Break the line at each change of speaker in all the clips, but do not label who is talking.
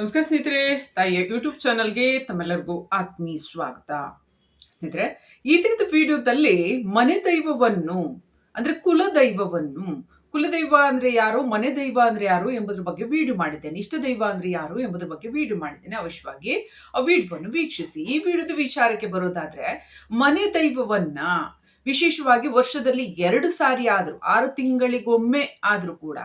ನಮಸ್ಕಾರ ಸ್ನೇಹಿತರೆ, ತಾಯಿಯ ಯೂಟ್ಯೂಬ್ ಚಾನಲ್ಗೆ ತಮ್ಮೆಲ್ಲರಿಗೂ ಆತ್ಮೀಯ ಸ್ವಾಗತ. ಸ್ನೇಹಿತರೆ, ಈ ದಿನದ ವಿಡಿಯೋದಲ್ಲಿ ಮನೆ ದೈವವನ್ನು, ಅಂದ್ರೆ ಕುಲ ದೈವವನ್ನು ಕುಲದೈವ ಅಂದ್ರೆ ಯಾರು, ಮನೆ ದೈವ ಅಂದ್ರೆ ಯಾರು ಎಂಬುದ್ರ ಬಗ್ಗೆ ವಿಡಿಯೋ ಮಾಡಿದ್ದೇನೆ. ಇಷ್ಟ ದೈವ ಅಂದ್ರೆ ಯಾರು ಎಂಬುದ್ರ ಬಗ್ಗೆ ವಿಡಿಯೋ ಮಾಡಿದ್ದೇನೆ. ಅವಶ್ಯವಾಗಿ ಆ ವಿಡಿಯೋವನ್ನು ವೀಕ್ಷಿಸಿ. ಈ ವಿಡಿಯೋದ ವಿಚಾರಕ್ಕೆ ಬರೋದಾದ್ರೆ, ಮನೆ ದೈವವನ್ನ ವಿಶೇಷವಾಗಿ ವರ್ಷದಲ್ಲಿ ಎರಡು ಸಾರಿ ಆದ್ರೂ, ಆರು ತಿಂಗಳಿಗೊಮ್ಮೆ ಆದ್ರೂ ಕೂಡ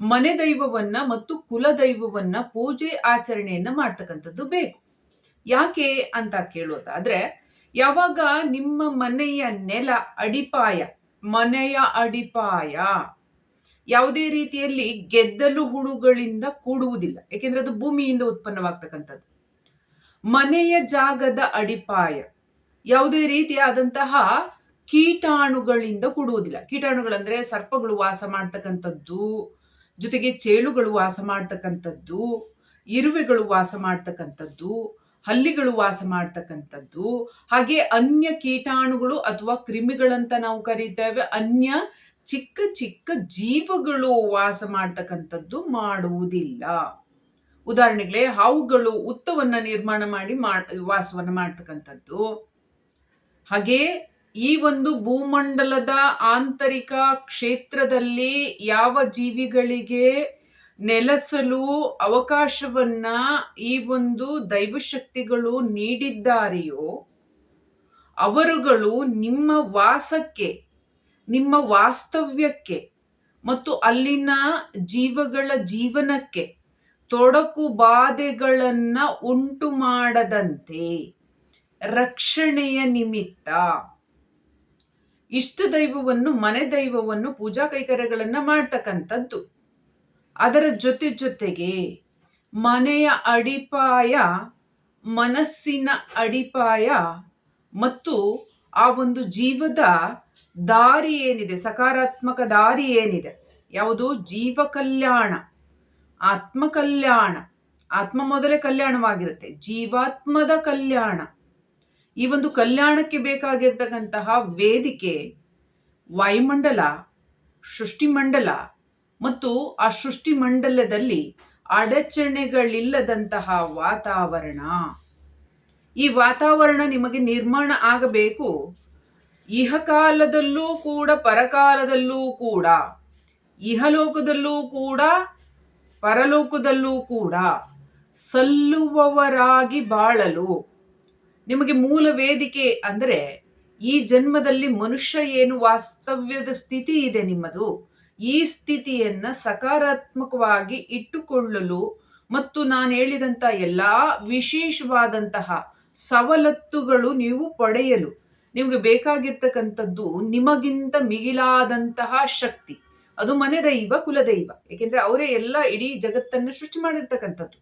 ಮನೆ ದೈವವನ್ನ ಮತ್ತು ಕುಲ ದೈವವನ್ನ ಪೂಜೆ ಆಚರಣೆಯನ್ನ ಮಾಡ್ತಕ್ಕಂಥದ್ದು ಬೇಕು. ಯಾಕೆ ಅಂತ ಕೇಳೋದಾದ್ರೆ, ಯಾವಾಗ ನಿಮ್ಮ ಮನೆಯ ನೆಲ ಅಡಿಪಾಯ, ಮನೆಯ ಅಡಿಪಾಯ ಯಾವುದೇ ರೀತಿಯಲ್ಲಿ ಗೆದ್ದಲು ಹುಳುಗಳಿಂದ ಕೂಡುವುದಿಲ್ಲ. ಯಾಕೆಂದ್ರೆ ಅದು ಭೂಮಿಯಿಂದ ಉತ್ಪನ್ನವಾಗ್ತಕ್ಕಂಥದ್ದು. ಮನೆಯ ಜಾಗದ ಅಡಿಪಾಯ ಯಾವುದೇ ರೀತಿಯಾದಂತಹ ಕೀಟಾಣುಗಳಿಂದ ಕೂಡುವುದಿಲ್ಲ. ಕೀಟಾಣುಗಳಂದ್ರೆ ಸರ್ಪಗಳು ವಾಸ ಮಾಡ್ತಕ್ಕಂಥದ್ದು ಜೊತೆಗೆ ಚೇಳುಗಳು ವಾಸ ಮಾಡ್ತಕ್ಕಂಥದ್ದು, ಇರುವೆಗಳು ವಾಸ ಮಾಡ್ತಕ್ಕಂಥದ್ದು, ಹಲ್ಲಿಗಳು ವಾಸ ಮಾಡ್ತಕ್ಕಂಥದ್ದು, ಹಾಗೆ ಅನ್ಯ ಕೀಟಾಣುಗಳು ಅಥವಾ ಕ್ರಿಮಿಗಳಂತ ನಾವು ಕರೀತೇವೆ, ಅನ್ಯ ಚಿಕ್ಕ ಚಿಕ್ಕ ಜೀವಗಳು ವಾಸ ಮಾಡ್ತಕ್ಕಂಥದ್ದು ಮಾಡುವುದಿಲ್ಲ. ಉದಾಹರಣೆಗೆ ಹಾವುಗಳು ಉತ್ತವನ್ನ ನಿರ್ಮಾಣ ಮಾಡಿ ವಾಸವನ್ನ ಮಾಡ್ತಕ್ಕಂಥದ್ದು. ಹಾಗೆ ಈ ಒಂದು ಭೂಮಂಡಲದ ಆಂತರಿಕ ಕ್ಷೇತ್ರದಲ್ಲಿ ಯಾವ ಜೀವಿಗಳಿಗೆ ನೆಲೆಸಲು ಅವಕಾಶವನ್ನ ಈ ಒಂದು ದೈವಶಕ್ತಿಗಳು ನೀಡಿದ್ದಾರೆಯೋ, ಅವರುಗಳು ನಿಮ್ಮ ವಾಸಕ್ಕೆ, ನಿಮ್ಮ ವಾಸ್ತವ್ಯಕ್ಕೆ ಮತ್ತು ಅಲ್ಲಿನ ಜೀವಗಳ ಜೀವನಕ್ಕೆ ತೊಡಕು ಬಾಧೆಗಳನ್ನು ಉಂಟು ಮಾಡದಂತೆ ರಕ್ಷಣೆಯ ನಿಮಿತ್ತ. ಇಷ್ಟ ದೈವವನ್ನು, ಮನೆ ದೈವವನ್ನು, ಪೂಜಾ ಕೈಕರ್ಯಗಳನ್ನು ಮಾಡ್ತಕ್ಕಂಥದ್ದು. ಅದರ ಜೊತೆ ಜೊತೆಗೆ ಮನೆಯ ಅಡಿಪಾಯ, ಮನಸ್ಸಿನ ಅಡಿಪಾಯ ಮತ್ತು ಆ ಒಂದು ಜೀವದ ದಾರಿ ಏನಿದೆ, ಸಕಾರಾತ್ಮಕ ದಾರಿ ಏನಿದೆ? ಯಾವುದು? ಜೀವ ಕಲ್ಯಾಣ, ಆತ್ಮ ಕಲ್ಯಾಣ. ಆತ್ಮ ಮೊದಲೇ ಕಲ್ಯಾಣವಾಗಿರುತ್ತೆ. ಜೀವಾತ್ಮದ ಕಲ್ಯಾಣ. ಈ ಒಂದು ಕಲ್ಯಾಣಕ್ಕೆ ಬೇಕಾಗಿರ್ತಕ್ಕಂತಹ ವೇದಿಕೆ, ವಾಯುಮಂಡಲ, ಸೃಷ್ಟಿಮಂಡಲ ಮತ್ತು ಆ ಸೃಷ್ಟಿಮಂಡಲದಲ್ಲಿ ಅಡಚಣೆಗಳಿಲ್ಲದಂತಹ ವಾತಾವರಣ. ಈ ವಾತಾವರಣ ನಿಮಗೆ ನಿರ್ಮಾಣ ಆಗಬೇಕು. ಇಹಕಾಲದಲ್ಲೂ ಕೂಡ, ಪರಕಾಲದಲ್ಲೂ ಕೂಡ, ಇಹಲೋಕದಲ್ಲೂ ಕೂಡ, ಪರಲೋಕದಲ್ಲೂ ಕೂಡ ಸಲ್ಲುವವರಾಗಿ ಬಾಳಲು ನಿಮಗೆ ಮೂಲ ವೇದಿಕೆ ಅಂದರೆ ಈ ಜನ್ಮದಲ್ಲಿ ಮನುಷ್ಯ ಏನು ವಾಸ್ತವ್ಯದ ಸ್ಥಿತಿ ಇದೆ ನಿಮ್ಮದು, ಈ ಸ್ಥಿತಿಯನ್ನ ಸಕಾರಾತ್ಮಕವಾಗಿ ಇಟ್ಟುಕೊಳ್ಳಲು ಮತ್ತು ನಾನು ಹೇಳಿದಂತ ಎಲ್ಲಾ ವಿಶೇಷವಾದಂತಹ ಸವಲತ್ತುಗಳು ನೀವು ಪಡೆಯಲು ನಿಮಗೆ ಬೇಕಾಗಿರ್ತಕ್ಕಂಥದ್ದು ನಿಮಗಿಂತ ಮಿಗಿಲಾದಂತಹ ಶಕ್ತಿ. ಅದು ಮನೆದೈವ ಕುಲದೈವ. ಏಕೆಂದರೆ ಅವರೇ ಎಲ್ಲ ಇಡೀ ಜಗತ್ತನ್ನು ಸೃಷ್ಟಿ ಮಾಡಿರ್ತಕ್ಕಂಥದ್ದು.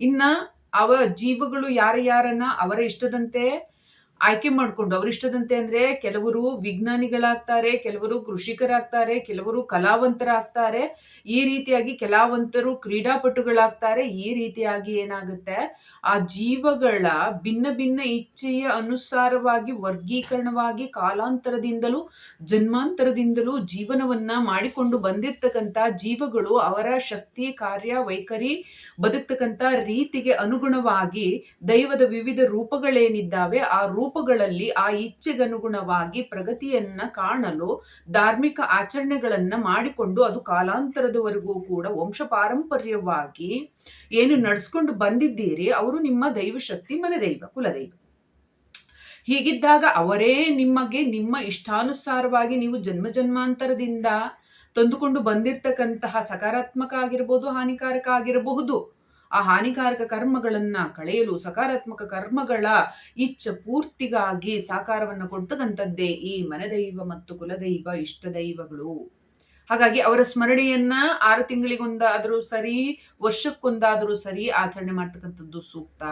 ಇನ್ನ ಅವ ಜೀವಗಳು ಯಾರ ಯಾರನ್ನ ಅವರ ಇಷ್ಟದಂತೆ ಆಯ್ಕೆ ಮಾಡಿಕೊಂಡು ಅವರಿಷ್ಟದಂತೆ ಅಂದ್ರೆ ಕೆಲವರು ವಿಜ್ಞಾನಿಗಳಾಗ್ತಾರೆ, ಕೆಲವರು ಕೃಷಿಕರಾಗ್ತಾರೆ, ಕೆಲವರು ಕಲಾವಂತರಾಗ್ತಾರೆ. ಈ ರೀತಿಯಾಗಿ ಕಲಾವಂತರು, ಕ್ರೀಡಾಪಟುಗಳಾಗ್ತಾರೆ. ಈ ರೀತಿಯಾಗಿ ಏನಾಗುತ್ತೆ? ಆ ಜೀವಗಳ ಭಿನ್ನ ಭಿನ್ನ ಇಚ್ಛೆಯ ಅನುಸಾರವಾಗಿ ವರ್ಗೀಕರಣವಾಗಿ ಕಾಲಾಂತರದಿಂದಲೂ, ಜನ್ಮಾಂತರದಿಂದಲೂ ಜೀವನವನ್ನ ಮಾಡಿಕೊಂಡು ಬಂದಿರ್ತಕ್ಕಂಥ ಜೀವಗಳು ಅವರ ಶಕ್ತಿ, ಕಾರ್ಯ, ವೈಖರಿ ಬದುಕ್ತಕ್ಕಂಥ ರೀತಿಗೆ ಅನುಗುಣವಾಗಿ ದೈವದ ವಿವಿಧ ರೂಪಗಳೇನಿದ್ದಾವೆ, ಆ ರೂಪ ರೂಪಗಳಲ್ಲಿ ಆ ಇಚ್ಛೆಗನುಗುಣವಾಗಿ ಪ್ರಗತಿಯನ್ನ ಕಾಣಲು ಧಾರ್ಮಿಕ ಆಚರಣೆಗಳನ್ನ ಮಾಡಿಕೊಂಡು ಅದು ಕಾಲಾಂತರದವರೆಗೂ ಕೂಡ ವಂಶ ಪಾರಂಪರ್ಯವಾಗಿ ಏನು ನಡೆಸ್ಕೊಂಡು ಬಂದಿದ್ದೀರಿ, ಅವರು ನಿಮ್ಮ ದೈವ ಶಕ್ತಿ ಮನೆ ದೈವ ಕುಲದೈವ. ಹೀಗಿದ್ದಾಗ ಅವರೇ ನಿಮಗೆ ನಿಮ್ಮ ಇಷ್ಟಾನುಸಾರವಾಗಿ ನೀವು ಜನ್ಮ ಜನ್ಮಾಂತರದಿಂದ ತಂದುಕೊಂಡು ಬಂದಿರತಕ್ಕಂತಹ ಸಕಾರಾತ್ಮಕ ಆಗಿರ್ಬೋದು, ಹಾನಿಕಾರಕ ಆಗಿರಬಹುದು ಆ ಹಾನಿಕಾರಕ ಕರ್ಮಗಳನ್ನ ಕಳೆಯಲು, ಸಕಾರಾತ್ಮಕ ಕರ್ಮಗಳ ಇಚ್ಛ ಪೂರ್ತಿಗಾಗಿ ಸಾಕಾರವನ್ನು ಕೊಡ್ತಕ್ಕಂಥದ್ದೇ ಈ ಮನದೈವ ಮತ್ತು ಕುಲದೈವ, ಇಷ್ಟದೈವಗಳು. ಹಾಗಾಗಿ ಅವರ ಸ್ಮರಣೆಯನ್ನ ಆರು ತಿಂಗಳಿಗೊಂದಾದರೂ ಸರಿ, ವರ್ಷಕ್ಕೊಂದಾದರೂ ಸರಿ ಆಚರಣೆ ಮಾಡ್ತಕ್ಕಂಥದ್ದು ಸೂಕ್ತ.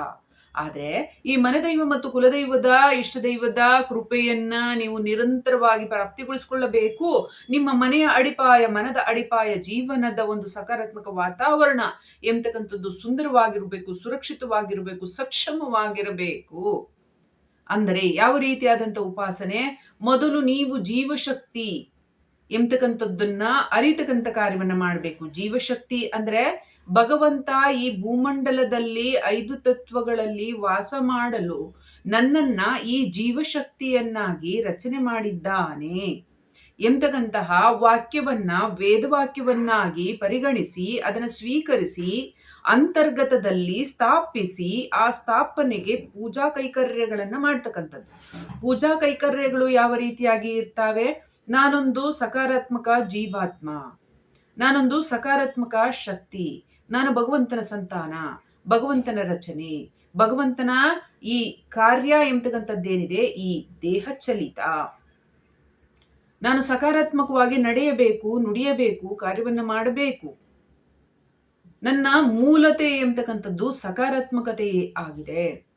ಆದರೆ ಈ ಮನೆದೈವ ಮತ್ತು ಕುಲದೈವದ ಇಷ್ಟ ದೈವದ ಕೃಪೆಯನ್ನ ನೀವು ನಿರಂತರವಾಗಿ ಪ್ರಾಪ್ತಿಗೊಳಿಸಿಕೊಳ್ಳಬೇಕು. ನಿಮ್ಮ ಮನೆಯ ಅಡಿಪಾಯ, ಮನದ ಅಡಿಪಾಯ, ಜೀವನದ ಒಂದು ಸಕಾರಾತ್ಮಕ ವಾತಾವರಣ ಎಂತಕ್ಕಂಥದ್ದು ಸುಂದರವಾಗಿರಬೇಕು, ಸುರಕ್ಷಿತವಾಗಿರಬೇಕು, ಸಕ್ಷಮವಾಗಿರಬೇಕು. ಅಂದರೆ ಯಾವ ರೀತಿಯಾದಂಥ ಉಪಾಸನೆ? ಮೊದಲು ನೀವು ಜೀವಶಕ್ತಿ. ಎಂಬತಕ್ಕಂಥದ್ದನ್ನ ಅರಿತಕ್ಕಂಥ ಕಾರ್ಯವನ್ನ ಮಾಡಬೇಕು. ಜೀವಶಕ್ತಿ ಅಂದ್ರೆ ಭಗವಂತ ಈ ಭೂಮಂಡಲದಲ್ಲಿ ಐದು ತತ್ವಗಳಲ್ಲಿ ವಾಸ ಮಾಡಲು ನನ್ನನ್ನ ಈ ಜೀವಶಕ್ತಿಯನ್ನಾಗಿ ರಚನೆ ಮಾಡಿದ್ದಾನೆ. ಎಂತಕ್ಕಂತಹ ವಾಕ್ಯವನ್ನ, ವೇದವಾಕ್ಯವನ್ನಾಗಿ ಪರಿಗಣಿಸಿ, ಅದನ್ನು ಸ್ವೀಕರಿಸಿ, ಅಂತರ್ಗತದಲ್ಲಿ ಸ್ಥಾಪಿಸಿ, ಆ ಸ್ಥಾಪನೆಗೆ ಪೂಜಾ ಕೈಕರ್ಯಗಳನ್ನು ಮಾಡ್ತಕ್ಕಂಥದ್ದು. ಪೂಜಾ ಕೈಕರ್ಯಗಳು ಯಾವ ರೀತಿಯಾಗಿ ಇರ್ತಾವೆ? ನಾನೊಂದು ಸಕಾರಾತ್ಮಕ ಜೀವಾತ್ಮ. ನಾನೊಂದು ಸಕಾರಾತ್ಮಕ ಶಕ್ತಿ. ನಾನು ಭಗವಂತನ ಸಂತಾನ, ಭಗವಂತನ ರಚನೆ, ಭಗವಂತನ ಈ ಕಾರ್ಯ ಎಂಬತಕ್ಕಂಥದ್ದೇನಿದೆ ಈ ದೇಹ ಚಲಿತ. ನಾನು ಸಕಾರಾತ್ಮಕವಾಗಿ ನಡೆಯಬೇಕು, ನುಡಿಯಬೇಕು, ಕಾರ್ಯವನ್ನು ಮಾಡಬೇಕು. ನನ್ನ ಮೂಲತೆ ಎಂಬತಕ್ಕಂಥದ್ದು ಸಕಾರಾತ್ಮಕತೆಯೇ ಆಗಿದೆ.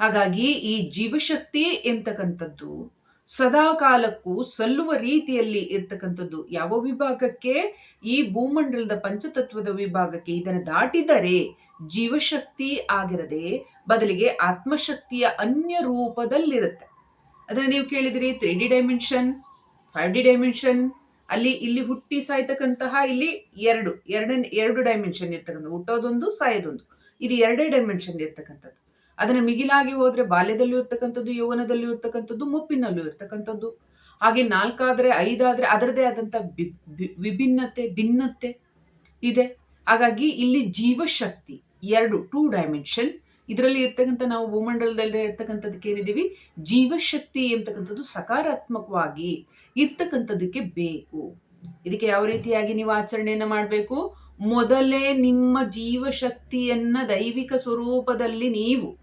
ಹಾಗಾಗಿ ಈ ಜೀವಶಕ್ತಿ ಎಂಬತಕ್ಕಂಥದ್ದು ಸದಾ ಕಾಲಕ್ಕೂ ಸಲ್ಲುವ ರೀತಿಯಲ್ಲಿ ಇರ್ತಕ್ಕಂಥದ್ದು ಯಾವ ವಿಭಾಗಕ್ಕೆ? ಈ ಭೂಮಂಡಲದ ಪಂಚತತ್ವದ ವಿಭಾಗಕ್ಕೆ. ಇದನ್ನು ದಾಟಿದರೆ ಜೀವಶಕ್ತಿ ಆಗಿರದೆ ಬದಲಿಗೆ ಆತ್ಮಶಕ್ತಿಯ ಅನ್ಯ ರೂಪದಲ್ಲಿರುತ್ತೆ. ಅದನ್ನು ನೀವು ಕೇಳಿದಿರಿ three D dimension five D dimension ಅಲ್ಲಿ, ಇಲ್ಲಿ ಹುಟ್ಟಿ ಸಾಯ್ತಕ್ಕಂತಹ ಇಲ್ಲಿ ಎರಡು, ಎರಡನೇ, ಎರಡು ಡೈಮೆನ್ಷನ್ ಇರ್ತಕ್ಕಂಥ ಹುಟ್ಟೋದೊಂದು, ಸಾಯೋದೊಂದು. ಇದು ಎರಡೇ ಡೈಮೆನ್ಷನ್ ಇರ್ತಕ್ಕಂಥದ್ದು. ಅದನ್ನು ಮಿಗಿಲಾಗಿ ಹೋದ್ರೆ ಬಾಲ್ಯದಲ್ಲೂ ಇರ್ತಕ್ಕಂಥದ್ದು, ಯೌವನದಲ್ಲೂ ಇರ್ತಕ್ಕಂಥದ್ದು, ಮುಪ್ಪಿನಲ್ಲೂ ಇರ್ತಕ್ಕಂಥದ್ದು. ಹಾಗೆ ನಾಲ್ಕಾದ್ರೆ, ಐದಾದ್ರೆ ಅದರದೇ ಆದಂಥ ವಿಭಿನ್ನತೆ, ಭಿನ್ನತೆ ಇದೆ. ಹಾಗಾಗಿ ಇಲ್ಲಿ ಜೀವಶಕ್ತಿ ಎರಡು ಟೂ ಡೈಮೆನ್ಷನ್ ಇದರಲ್ಲಿ ಇರ್ತಕ್ಕಂಥ ನಾವು ಭೂಮಂಡಲದಲ್ಲಿ ಇರ್ತಕ್ಕಂಥದಕ್ಕೆ ಏನಿದ್ದೀವಿ? ಜೀವಶಕ್ತಿ ಎಂತಕ್ಕಂಥದ್ದು ಸಕಾರಾತ್ಮಕವಾಗಿ ಇರ್ತಕ್ಕಂಥದ್ದಕ್ಕೆ ಬೇಕು. ಇದಕ್ಕೆ ಯಾವ ರೀತಿಯಾಗಿ ನೀವು ಆಚರಣೆಯನ್ನು ಮಾಡಬೇಕು? ಮೊದಲೇ ನಿಮ್ಮ ಜೀವಶಕ್ತಿಯನ್ನ ದೈವಿಕ ಸ್ವರೂಪದಲ್ಲಿ ನೀವು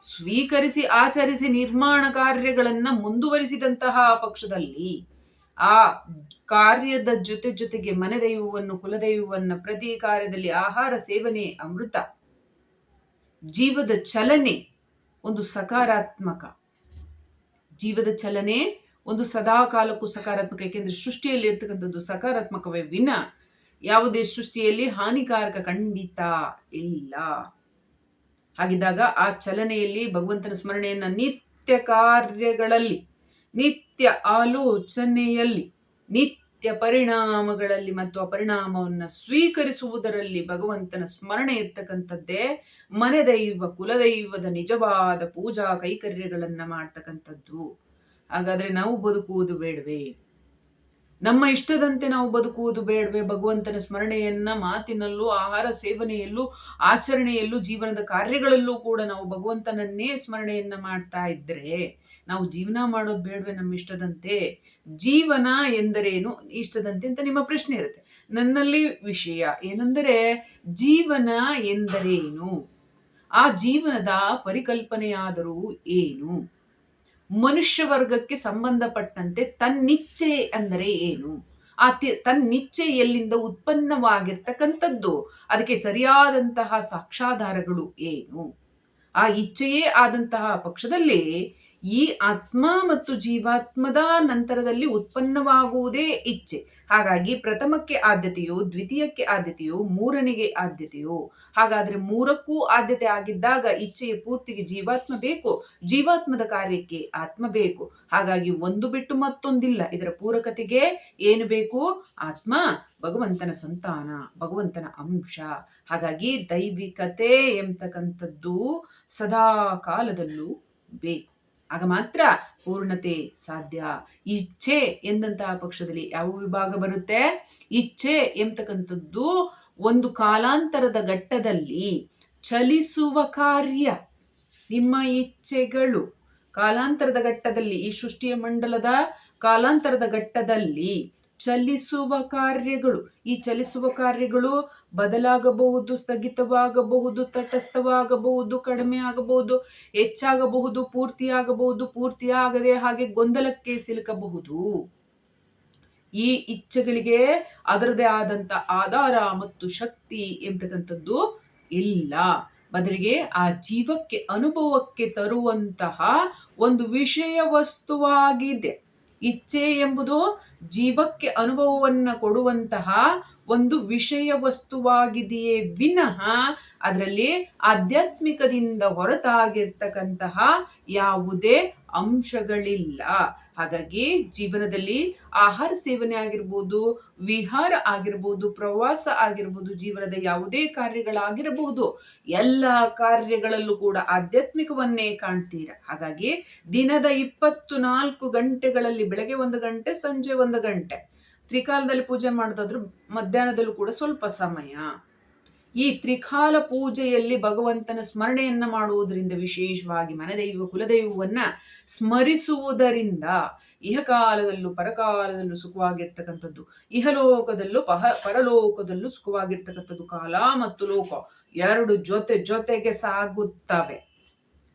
ಸ್ವೀಕರಿಸಿ ಆಚರಿಸಿ ನಿರ್ಮಾಣ ಕಾರ್ಯಗಳನ್ನು ಮುಂದುವರಿಸಿದಂತಹ ಪಕ್ಷದಲ್ಲಿ ಆ ಕಾರ್ಯದ ಜೊತೆ ಜೊತೆಗೆ ಮನೆದೈವವನ್ನು ಕುಲದೈವವನ್ನು ಪ್ರತಿ ಕಾರ್ಯದಲ್ಲಿ ಆಹಾರ ಸೇವನೆ, ಅಮೃತ, ಜೀವದ ಚಲನೆ ಒಂದು ಸಕಾರಾತ್ಮಕ. ಜೀವದ ಚಲನೆ ಒಂದು ಸದಾ ಕಾಲಕ್ಕೂ ಸಕಾರಾತ್ಮಕ, ಏಕೆಂದರೆ ಸೃಷ್ಟಿಯಲ್ಲಿ ಇರ್ತಕ್ಕಂಥದ್ದು ಸಕಾರಾತ್ಮಕವೇ ವಿನ ಯಾವುದೇ ಸೃಷ್ಟಿಯಲ್ಲಿ ಹಾನಿಕಾರಕ ಖಂಡಿತ ಇಲ್ಲ. ಹಾಗಿದ್ದಾಗ ಆ ಚಲನೆಯಲ್ಲಿ ಭಗವಂತನ ಸ್ಮರಣೆಯನ್ನು ನಿತ್ಯ ಕಾರ್ಯಗಳಲ್ಲಿ, ನಿತ್ಯ ಆಲೋಚನೆಯಲ್ಲಿ, ನಿತ್ಯ ಪರಿಣಾಮಗಳಲ್ಲಿ ಮತ್ತು ಆ ಪರಿಣಾಮವನ್ನು ಸ್ವೀಕರಿಸುವುದರಲ್ಲಿ ಭಗವಂತನ ಸ್ಮರಣೆ ಇರ್ತಕ್ಕಂಥದ್ದೇ ಮನೆ ದೈವ ಕುಲದೈವದ ನಿಜವಾದ ಪೂಜಾ ಕೈಕರ್ಯಗಳನ್ನು ಮಾಡ್ತಕ್ಕಂಥದ್ದು. ಹಾಗಾದ್ರೆ ನಾವು ಬದುಕುವುದು ಬೇಡವೇ? ನಮ್ಮ ಇಷ್ಟದಂತೆ ನಾವು ಬದುಕುವುದು ಬೇಡವೇ? ಭಗವಂತನ ಸ್ಮರಣೆಯನ್ನ, ಮಾತಿನಲ್ಲೂ, ಆಹಾರ ಸೇವನೆಯಲ್ಲೂ, ಆಚರಣೆಯಲ್ಲೂ, ಜೀವನದ ಕಾರ್ಯಗಳಲ್ಲೂ ಕೂಡ ನಾವು ಭಗವಂತನನ್ನೇ ಸ್ಮರಣೆಯನ್ನ ಮಾಡ್ತಾ ಇದ್ರೆ, ನಾವು ಜೀವನ ಮಾಡೋದು ಬೇಡವೆ ನಮ್ಮ ಇಷ್ಟದಂತೆ? ಜೀವನ ಎಂದರೇನು? ಇಷ್ಟದಂತೆ ಅಂತ ನಿಮ್ಮ ಪ್ರಶ್ನೆ ಇರುತ್ತೆ. ನನ್ನಲ್ಲಿ ವಿಷಯ ಏನೆಂದರೆ, ಜೀವನ ಎಂದರೇನು? ಆ ಜೀವನದ ಪರಿಕಲ್ಪನೆಯಾದರೂ ಏನು? ಮನುಷ್ಯ ವರ್ಗಕ್ಕೆ ಸಂಬಂಧಪಟ್ಟಂತೆ ತನ್ನಿಚ್ಛೆ ಅಂದರೆ ಏನು? ಆ ತನ್ನಿಚ್ಛೆ ಎಲ್ಲಿಂದ ಉತ್ಪನ್ನವಾಗಿರ್ತಕ್ಕಂಥದ್ದು. ಅದಕ್ಕೆ ಸರಿಯಾದಂತಹ ಸಾಕ್ಷಾಧಾರಗಳು ಏನು? ಆ ಇಚ್ಛೆಯೇ ಆದಂತಹ ಪಕ್ಷದಲ್ಲಿ ಈ ಆತ್ಮ ಮತ್ತು ಜೀವಾತ್ಮದ ನಂತರದಲ್ಲಿ ಉತ್ಪನ್ನವಾಗುವುದೇ ಇಚ್ಛೆ. ಹಾಗಾಗಿ ಪ್ರಥಮಕ್ಕೆ ಆದ್ಯತೆಯು, ದ್ವಿತೀಯಕ್ಕೆ ಆದ್ಯತೆಯು, ಮೂರನಿಗೆ ಆದ್ಯತೆಯು. ಹಾಗಾದ್ರೆ ಮೂರಕ್ಕೂ ಆದ್ಯತೆ ಆಗಿದ್ದಾಗ ಇಚ್ಛೆಯ ಪೂರ್ತಿಗೆ ಜೀವಾತ್ಮ ಬೇಕು, ಜೀವಾತ್ಮದ ಕಾರ್ಯಕ್ಕೆ ಆತ್ಮ ಬೇಕು. ಹಾಗಾಗಿ ಒಂದು ಬಿಟ್ಟು ಮತ್ತೊಂದಿಲ್ಲ. ಇದರ ಪೂರಕತೆಗೆ ಏನು ಬೇಕು? ಆತ್ಮ, ಭಗವಂತನ ಸಂತಾನ, ಭಗವಂತನ ಅಂಶ. ಹಾಗಾಗಿ ದೈವಿಕತೆ ಎಂತಕ್ಕಂಥದ್ದು ಸದಾ ಕಾಲದಲ್ಲೂ ಬೇಕು. ಆಗ ಮಾತ್ರ ಪೂರ್ಣತೆ ಸಾಧ್ಯ. ಇಚ್ಛೆ ಎಂದಂತಹ ಪಕ್ಷದಲ್ಲಿ ಯಾವ ವಿಭಾಗ ಬರುತ್ತೆ? ಇಚ್ಛೆ ಎಂಬತಕ್ಕಂಥದ್ದು ಒಂದು ಕಾಲಾಂತರದ ಘಟ್ಟದಲ್ಲಿ ಚಲಿಸುವ ಕಾರ್ಯ. ನಿಮ್ಮ ಇಚ್ಛೆಗಳು ಕಾಲಾಂತರದ ಘಟ್ಟದಲ್ಲಿ ಈ ಸೃಷ್ಟಿಯ ಮಂಡಲದ ಕಾಲಾಂತರದ ಘಟ್ಟದಲ್ಲಿ ಚಲಿಸುವ ಕಾರ್ಯಗಳು. ಈ ಚಲಿಸುವ ಕಾರ್ಯಗಳು ಬದಲಾಗಬಹುದು, ಸ್ಥಗಿತವಾಗಬಹುದು, ತಟಸ್ಥವಾಗಬಹುದು, ಕಡಿಮೆ ಆಗಬಹುದು, ಹೆಚ್ಚಾಗಬಹುದು ಪೂರ್ತಿಯಾಗಬಹುದು ಪೂರ್ತಿಯಾಗದೆ ಹಾಗೆ ಗೊಂದಲಕ್ಕೆ ಸಿಲುಕಬಹುದು. ಈ ಇಚ್ಛೆಗಳಿಗೆ ಅದರದೇ ಆದಂತ ಆಧಾರ ಮತ್ತು ಶಕ್ತಿ ಎಂತಕ್ಕಂಥದ್ದು ಇಲ್ಲ. ಬದಲಿಗೆ ಆ ಜೀವಕ್ಕೆ, ಅನುಭವಕ್ಕೆ ತರುವಂತಹ ಒಂದು ವಿಷಯ ವಸ್ತುವಾಗಿದೆ ಇಚ್ಛೆ ಎಂಬುದು ಜೀವಕ್ಕೆ ಅನುಭವವನ್ನು ಕೊಡುವಂತಹ ಒಂದು ವಿಷಯ ವಸ್ತುವಾಗಿದೆಯೇ ವಿನಃ ಅದರಲ್ಲಿ ಆಧ್ಯಾತ್ಮಿಕದಿಂದ ಹೊರತಾಗಿರ್ತಕ್ಕಂತಹ ಯಾವುದೇ ಅಂಶಗಳಿಲ್ಲ. ಹಾಗಾಗಿ ಜೀವನದಲ್ಲಿ ಆಹಾರ ಸೇವನೆ ಆಗಿರ್ಬೋದು, ವಿಹಾರ ಆಗಿರ್ಬೋದು, ಪ್ರವಾಸ ಆಗಿರ್ಬೋದು, ಜೀವನದ ಯಾವುದೇ ಕಾರ್ಯಗಳಾಗಿರಬಹುದು, ಎಲ್ಲ ಕಾರ್ಯಗಳಲ್ಲೂ ಕೂಡ ಆಧ್ಯಾತ್ಮಿಕವನ್ನೇ ಕಾಣ್ತೀರ? ಹಾಗಾಗಿ ದಿನದ ಇಪ್ಪತ್ತು ನಾಲ್ಕು ಗಂಟೆಗಳಲ್ಲಿ ಬೆಳಗ್ಗೆ ಒಂದು ಗಂಟೆ, ಸಂಜೆ ಒಂದು ಗಂಟೆ. ತ್ರಿಕಾಲದಲ್ಲಿ ಪೂಜೆ ಮಾಡೋದಾದ್ರೂ ಮಧ್ಯಾಹ್ನದಲ್ಲೂ ಕೂಡ ಸ್ವಲ್ಪ ಸಮಯ. ಈ ತ್ರಿಕಾಲ ಪೂಜೆಯಲ್ಲಿ ಭಗವಂತನ ಸ್ಮರಣೆಯನ್ನು ಮಾಡುವುದರಿಂದ ವಿಶೇಷವಾಗಿ ಮನದೈವ ಕುಲದೈವವನ್ನ ಸ್ಮರಿಸುವುದರಿಂದ ಇಹಕಾಲದಲ್ಲೂ ಪರಕಾಲದಲ್ಲೂ ಸುಖವಾಗಿರ್ತಕ್ಕಂಥದ್ದು, ಇಹಲೋಕದಲ್ಲೂ ಪಹ, ಪರಲೋಕದಲ್ಲೂ ಸುಖವಾಗಿರ್ತಕ್ಕಂಥದ್ದು ಕಾಲ ಮತ್ತು ಲೋಕ ಎರಡು ಜೊತೆ ಜೊತೆಗೆ ಸಾಗುತ್ತವೆ.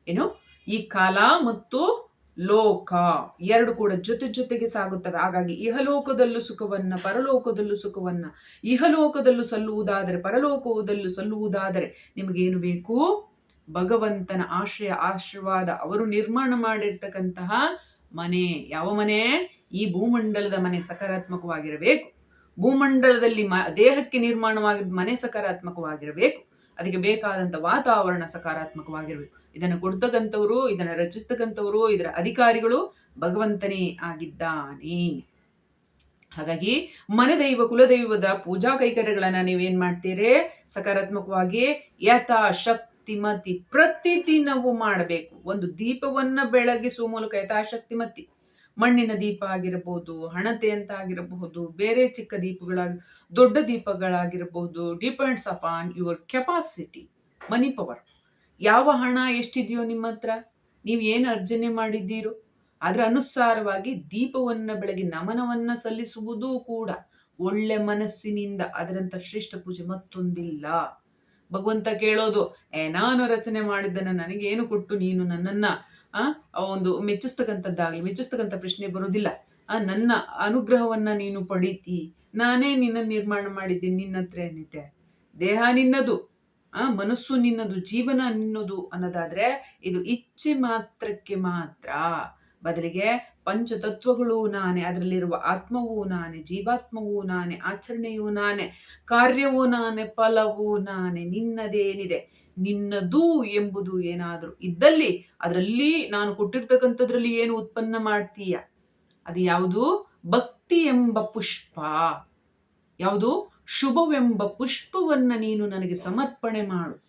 ಏನು? ಈ ಕಾಲ ಮತ್ತು ಲೋಕ ಎರಡು ಕೂಡ ಜೊತೆ ಜೊತೆಗೆ ಸಾಗುತ್ತವೆ. ಹಾಗಾಗಿ ಇಹಲೋಕದಲ್ಲೂ ಸುಖವನ್ನ, ಪರಲೋಕದಲ್ಲೂ ಸುಖವನ್ನ, ಇಹಲೋಕದಲ್ಲೂ ಸಲ್ಲುವುದಾದರೆ, ಪರಲೋಕದಲ್ಲೂ ಸಲ್ಲುವುದಾದರೆ ನಿಮಗೇನು ಬೇಕು? ಭಗವಂತನ ಆಶ್ರಯ, ಆಶೀರ್ವಾದ. ಅವರು ನಿರ್ಮಾಣ ಮಾಡಿರ್ತಕ್ಕಂತಹ ಮನೆ. ಯಾವ ಮನೆ? ಈ ಭೂಮಂಡಲದ ಮನೆ ಸಕಾರಾತ್ಮಕವಾಗಿರಬೇಕು. ಭೂಮಂಡಲದಲ್ಲಿ ಮ, ದೇಹಕ್ಕೆ ನಿರ್ಮಾಣವಾಗಿದ್ದ ಮನೆ ಸಕಾರಾತ್ಮಕವಾಗಿರಬೇಕು. ಅದಕ್ಕೆ ಬೇಕಾದಂಥ ವಾತಾವರಣ ಸಕಾರಾತ್ಮಕವಾಗಿರಬೇಕು. ಇದನ್ನು ಕೊಡ್ತಕ್ಕಂಥವರು, ಇದನ್ನು ರಚಿಸ್ತಕ್ಕಂಥವರು, ಇದರ ಅಧಿಕಾರಿಗಳು ಭಗವಂತನೇ ಆಗಿದ್ದಾನೆ. ಹಾಗಾಗಿ ಮನದೈವ ಕುಲದೈವದ ಪೂಜಾ ಕೈಕರ್ಯಗಳನ್ನು ನೀವೇನು ಮಾಡ್ತೀರಿ? ಸಕಾರಾತ್ಮಕವಾಗಿ ಯಥಾ ಶಕ್ತಿಮತಿ ಪ್ರತಿದಿನವೂ ಮಾಡಬೇಕು. ಒಂದು ದೀಪವನ್ನ ಬೆಳಗಿಸುವ ಮೂಲಕ ಯಥಾಶಕ್ತಿಮತಿ. ಮಣ್ಣಿನ ದೀಪ ಆಗಿರಬಹುದು, ಹಣತೆ ಅಂತ ಆಗಿರಬಹುದು, ಬೇರೆ ಚಿಕ್ಕ ದೀಪಗಳಾಗಿ, ದೊಡ್ಡ ದೀಪಗಳಾಗಿರಬಹುದು depends upon your capacity money power ಯಾವ ಹಣ ಎಷ್ಟಿದೆಯೋ ನಿಮ್ಮ ಹತ್ರ? ನೀವು ಏನು ಅರ್ಜನೆ ಮಾಡಿದ್ದೀರೋ? ಅದರ ಅನುಸಾರವಾಗಿ ದೀಪವನ್ನು ಬೆಳಗ್ಗೆ ನಮನವನ್ನು ಸಲ್ಲಿಸುವುದೂ ಕೂಡ ಒಳ್ಳೆ ಮನಸ್ಸಿನಿಂದ ಅದರಂಥ ಶ್ರೇಷ್ಠ ಪೂಜೆ ಮತ್ತೊಂದಿಲ್ಲ. ಭಗವಂತ ಕೇಳೋದು, ಏ, ನಾನು ರಚನೆ ಮಾಡಿದ್ದನ್ನು ನನಗೇನು ಕೊಟ್ಟು ನೀನು ನನ್ನನ್ನ ಒಂದು ಮೆಚ್ಚಿಸ್ತಕ್ಕಂಥದ್ದಾಗಲಿ, ಮೆಚ್ಚಿಸ್ತಕ್ಕಂಥ ಪ್ರಶ್ನೆ ಬರೋದಿಲ್ಲ ಆ, ನನ್ನ ಅನುಗ್ರಹವನ್ನ ನೀನು ಪಡೀತಿ. ನಾನೇ ನಿನ್ನ ನಿರ್ಮಾಣ ಮಾಡಿದ್ದೀನಿ ನಿನ್ನ ಹತ್ರ ಏನಿದೆ ದೇಹ ನಿನ್ನದು, ಆ, ಮನಸ್ಸು ನಿನ್ನದು, ಜೀವನ ನಿನ್ನದು ಅನ್ನೋದಾದ್ರೆ ಇದು ಇಚ್ಛೆ ಮಾತ್ರಕ್ಕೆ ಮಾತ್ರ. ಬದಲಿಗೆ ಪಂಚತತ್ವಗಳು ನಾನೇ, ಅದರಲ್ಲಿರುವ ಆತ್ಮವೂ ನಾನೇ, ಜೀವಾತ್ಮವೂ ನಾನೇ, ಆಚರಣೆಯೂ ನಾನೇ, ಕಾರ್ಯವೂ ನಾನೇ, ಫಲವೂ ನಾನೇ, ನಿನ್ನದೇನಿದೆ, ನಿನ್ನದು ಎಂಬುದು ಏನಾದರೂ ಇದ್ದಲ್ಲಿ ಅದರಲ್ಲಿ ನಾನು ಕೊಟ್ಟಿರ್ತಕ್ಕಂಥದ್ರಲ್ಲಿ ಏನು ಉತ್ಪನ್ನ ಮಾಡ್ತೀಯ? ಅದು ಯಾವುದು? ಭಕ್ತಿ ಎಂಬ ಪುಷ್ಪ. ಯಾವುದು? ಶುಭವೆಂಬ ಪುಷ್ಪವನ್ನು ನೀನು ನನಗೆ ಸಮರ್ಪಣೆ ಮಾಡು.